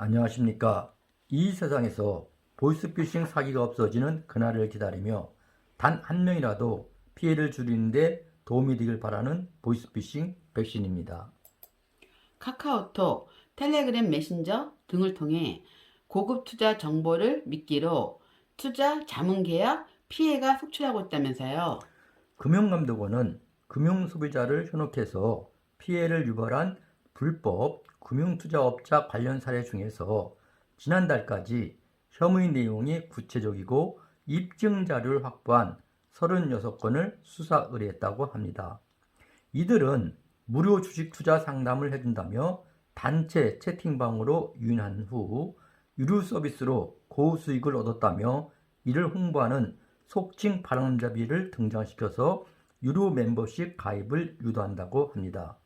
안녕하십니까. 이 세상에서 보이스피싱 사기가 없어지는 그날을 기다리며 단 한 명이라도 피해를 줄이는데 도움이 되길 바라는 보이스피싱 백신입니다. 카카오톡, 텔레그램 메신저 등을 통해 고급 투자 정보를 미끼로 투자 자문 계약 피해가 속출하고 있다면서요. 금융감독원은 금융소비자를 현혹해서 피해를 유발한 불법 금융투자업자 관련 사례 중에서 지난달까지 혐의 내용이 구체적이고 입증 자료를 확보한 36건을 수사 의뢰했다고 합니다. 이들은 무료 주식 투자 상담을 해준다며 단체 채팅방으로 유인한 후 유료 서비스로 고수익을 얻었다며 이를 홍보하는 속칭 바람잡이를 등장시켜서 유료 멤버십 가입을 유도한다고 합니다.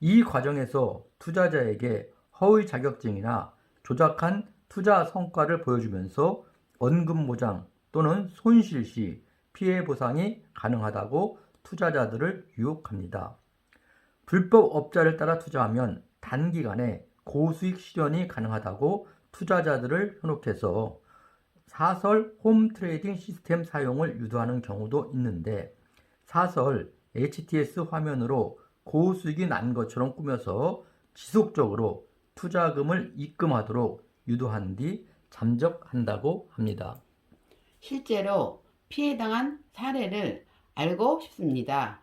이 과정에서 투자자에게 허위 자격증이나 조작한 투자 성과를 보여주면서 원금 보장 또는 손실 시 피해 보상이 가능하다고 투자자들을 유혹합니다. 불법 업자를 따라 투자하면 단기간에 고수익 실현이 가능하다고 투자자들을 현혹해서 사설 홈 트레이딩 시스템 사용을 유도하는 경우도 있는데 사설 HTS 화면으로 고수익이 난 것처럼 꾸며서 지속적으로 투자금을 입금하도록 유도한 뒤 잠적한다고 합니다. 실제로 피해당한 사례를 알고 싶습니다.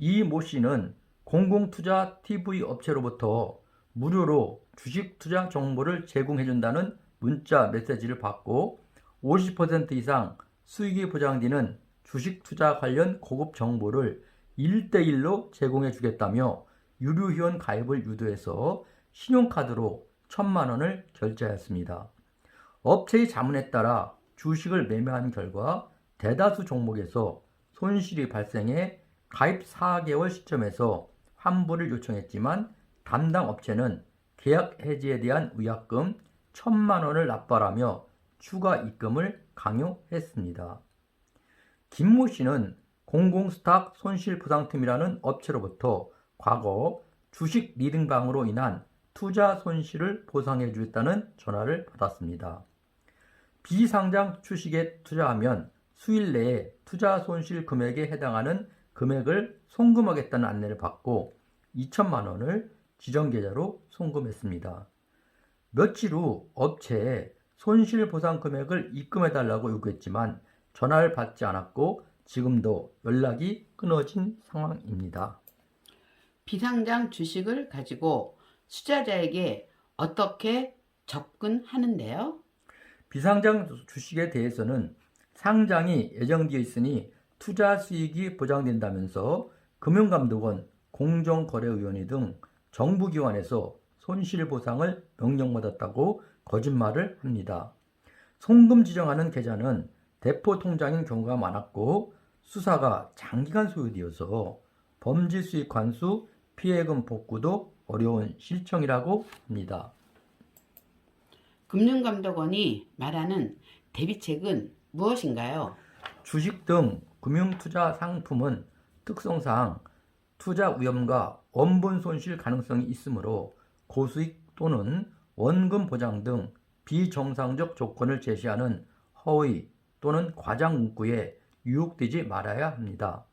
이 모 씨는 공공투자 TV 업체로부터 무료로 주식 투자 정보를 제공해준다는 문자 메시지를 받고 50% 이상 수익이 보장되는 주식 투자 관련 고급 정보를 1대1로 제공해 주겠다며 유료 회원 가입을 유도해서 신용카드로 천만 원을 결제하였습니다. 업체의 자문에 따라 주식을 매매한 결과 대다수 종목에서 손실이 발생해 가입 4개월 시점에서 환불을 요청했지만 담당 업체는 계약 해지에 대한 위약금 천만 원을 납부하라며 추가 입금을 강요했습니다. 김모 씨는 공공스탁 손실보상팀이라는 업체로부터 과거 주식 리딩방으로 인한 투자 손실을 보상해 주겠다는 전화를 받았습니다. 비상장 주식에 투자하면 수일 내에 투자 손실 금액에 해당하는 금액을 송금하겠다는 안내를 받고 2천만 원을 지정 계좌로 송금했습니다. 며칠 후 업체에 손실 보상 금액을 입금해 달라고 요구했지만 전화를 받지 않았고 지금도 연락이 끊어진 상황입니다. 비상장 주식을 가지고 투자자에게 어떻게 접근하는데요? 비상장 주식에 대해서는 상장이 예정되어 있으니 투자 수익이 보장된다면서 금융감독원, 공정거래위원회 등 정부기관에서 손실보상을 명령받았다고 거짓말을 합니다. 송금 지정하는 계좌는 대포 통장인 경우가 많았고 수사가 장기간 소요되어서 범죄 수익 관수, 피해금 복구도 어려운 실정이라고 합니다. 금융감독원이 말하는 대비책은 무엇인가요? 주식 등 금융투자 상품은 특성상 투자 위험과 원본 손실 가능성이 있으므로 고수익 또는 원금 보장 등 비정상적 조건을 제시하는 허위 또는 과장 문구에 유혹되지 말아야 합니다.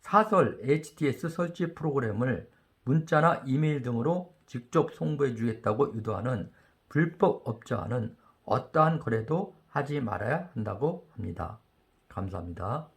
사설 HTS 설치 프로그램을 문자나 이메일 등으로 직접 송부해 주겠다고 유도하는 불법 업자와는 어떠한 거래도 하지 말아야 한다고 합니다. 감사합니다.